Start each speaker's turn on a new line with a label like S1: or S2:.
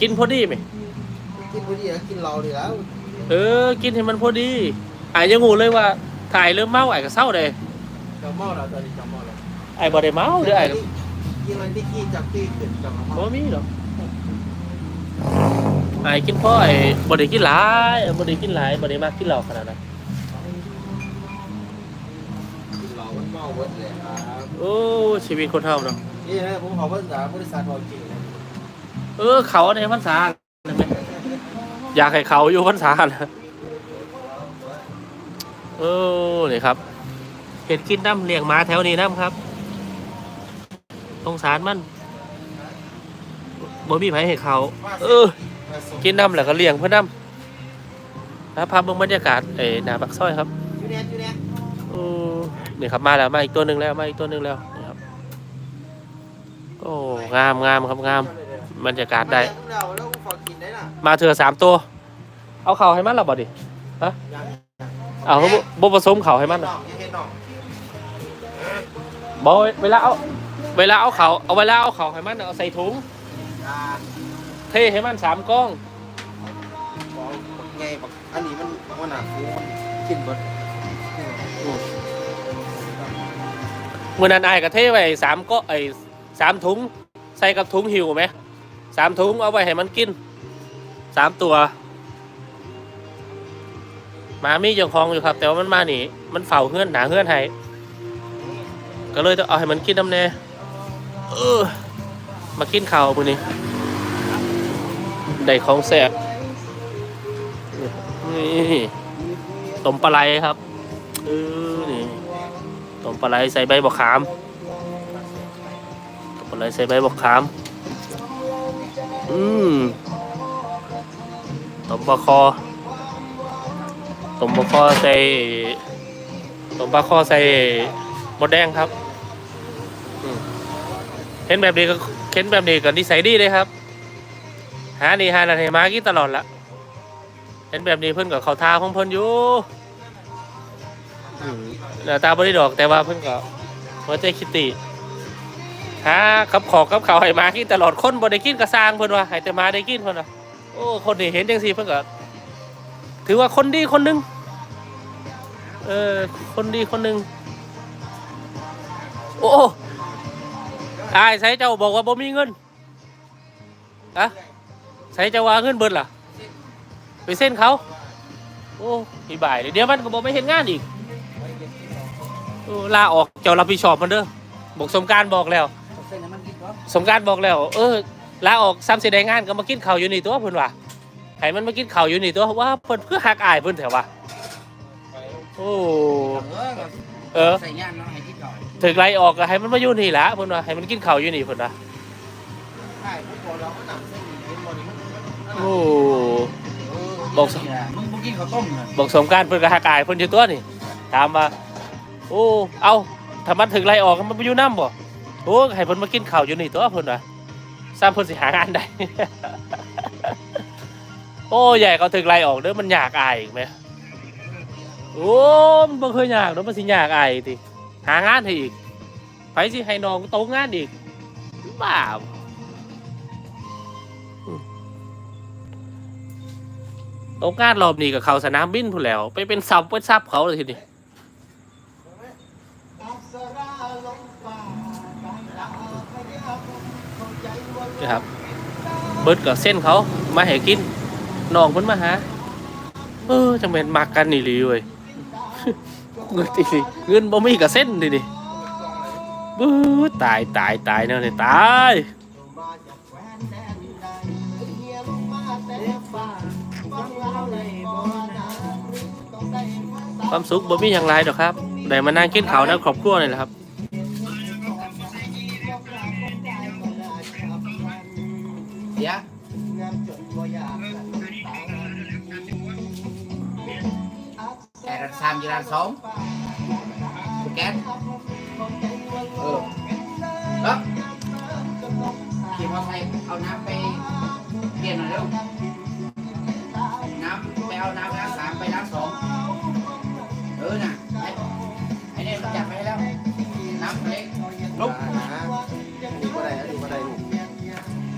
S1: กินพอดีไหม
S2: กินพอดีแล้วกินเราดีแล้ว
S1: เออ กินให้มันพอดีไอ้ยังงูเลยว่าถ่ายเริ่มเมาไอ้ก็เศร้าเลย
S2: จะเมาแล้วตอนนี้จะเมาแล้ว
S1: ไอ้บ่ได้เมาเด้อไอ้ก็
S2: กินอะไรที่ขี้จากที่ขึ้นจะมา
S1: บ่
S2: เมา
S1: มีหรอกไอ้กินพ่อไอ้บ่ได้กินหลายบ่ได้กินหลายบ่ได้มากกินเหล้าขนาดนั้น
S2: กินเรามันเมาเวิร์ดเลยครับ
S1: โอ้ชีวิตคนเฮาเนาะ
S2: นี่นะผมขอภาษาบริษัทบอกจริงนะ
S1: เออ เขาในพรรษานั่นไหมอยากให้เขาอยู่พรรษานะเออนี่ครับเห็ดกินน้ำเลี้ยงหมาแถวนี้น้ำครับสงสารมันบ่มีไผให้เขา เออ กินน้ำแล้วก็เลี้ยงเพื่อน้ำนะภาพเบื้องบรรยากาศเอ๋หนาปักซอยครับ
S2: อยู่เนี่ยอยู่เนี่ย
S1: ครับมาแล้วมาอีกตัวหนึ่งแล้วมาอีกตัวหนึ่งแล้วนี่ครับโอ้งามงามครับงาม บรรยากาศได้
S2: แล้วแล้วขอกินได้น่ะ
S1: มาเถื่อสามตัว เอาเข่าให้มันหรอบ่ดิ
S2: ยัง
S1: เอาเขาบ่บ่ผสมเข่าให้มัน
S2: น้
S1: น่ะ
S2: องยังเห็นน้อง
S1: บ่เวลาเอาเวลาเอาเข่าเอาเวลาเอาเข่าให้มันน่ะเอาใส่ถุง
S2: อ่า
S1: เทให้มันสามกล้อง
S2: บอกไงบอกอันนี้มันมันหนาฟูมันกินเบิด
S1: มื่อนั้นไอ้ายก็เทไว้สามก็ไอ้สามถุง ใส่กับถุงหิวไหม สามถุงเอาไว้ให้มันกินสามตัวหมามีเจ้าของอยู่ครับ แต่ว่ามันมาหนีมันเฝ้าเฮือนหนาเฮือนให้ก็เลยต้องเอาให้มันกินน้ำแน่เออ มากินข้าวมือนี้ได้ของแซ่บนี่ต้มปลาไหลครับเออนี่ต้มปลาไหลใส่ใบบักขามต้มปลาไหลใส่ใบบักขาม อืมต้มปลาคอต้มปลาคอใส่ต้มปลาคอใส่มดแดงครับอืมเห็นแบบนี้ก็เห็นแบบนี้ก็นิสัยดีเลยครับ หานี่หานั่นให้มากินตลอดละเห็นแบบนี้เพิ่นกับเขาทาของเพิ่นอยู่อืมหน้าตาบริดอกแต่ว่าเพิ่นก็หัวใจคิดติ หากับขอกับเขาวให้มากินตลอดคนบ่ได้กินกระซางเพิ่นว่าให้แต่มาได้กินเพิ่นว่าโอ้คนที่เห็นจังซี่เพิ่นก็ถือว่าคนดีคนหนึงเออคนดีคนหนึงโอ้อายใส่เจ้าบอกว่าบ่มีเงินอะใส่เจ้าว่าเงินเบิดล่ะ ไปเส้นเขาโอ้พี่บ่ายเดี๋ยวมันก็บอกไม่เห็นงานอีกลาออกเจ้ารับผิดชอบมันเด้อบอกสมการบอกแล้ว
S2: สมกา
S1: รบอกแล้ว เออลาออกซ้ำเสียดายงานก็มากินข้าวอยู่นี่ตัวเพิ่นว่าให้มันมากินข้าวอยู่นี่ตัวว่าเพิ่นเพื่อหักอายเพิ่นแถวว่าโอ้เออ
S2: ใส่ย่านเนาะให้กินหน่อย
S1: ถึงไล่ออกก็ให้มันมาอยู่นี่ละเพิ่นว่าให้มันกินข้าวอยู่นี่เพิ่นว่า
S2: ใช่พวกเราก็นักเส้นนี้เห็นบ่นี่มัน
S1: โอ้บอก
S2: มึงบ่กินข้าวต้ม
S1: บอกสมการเพิ่นก็หักอายเพิ่นอยู่ตัวนี่ถามว่าโอ้เอาถ้ามันถึงไล่ออกมันมาอยู่น้ำบ่ โอ้ให้เพิ่นมากินข้าวอยู่นี่ตัวเพิ่นว่าซ้ำเพิ่นสิหางานได้ โอ้ใหญ่เขาถึงไล่ออกเด้อมันอยากอายอีกไหมโอ้มันบ่เคยอยากเด้อมันสิอยากอายติหางานให้อีกไปสิให้น้องโตงานอีกบ้าบ่อืมโตงานรอบนี้กับเขาสนามบินพูนแล้ว ไปเป็นซับเป็นซับเขาเลยทีนี้ นี่ครับ เบิดกับเส้นเขามาให้กินน้องเพิ่นมาหาเออจังเป็นมักกันนี่หลีเว้ยเงินตีเงินบ่มีกับเส้นดิดิบื้อตายตายตายแนวนี้ตายความสุขบ่มีอย่างไรดอกครับได้มานั่งกินข้าวนะครอบครัวนี่แหละครับา
S2: มยีรานสองแก๊สเออแล้วขี่มอเตอร์ไซค์เอาน้ำไปเปลี่ยนหน่อยเร็ว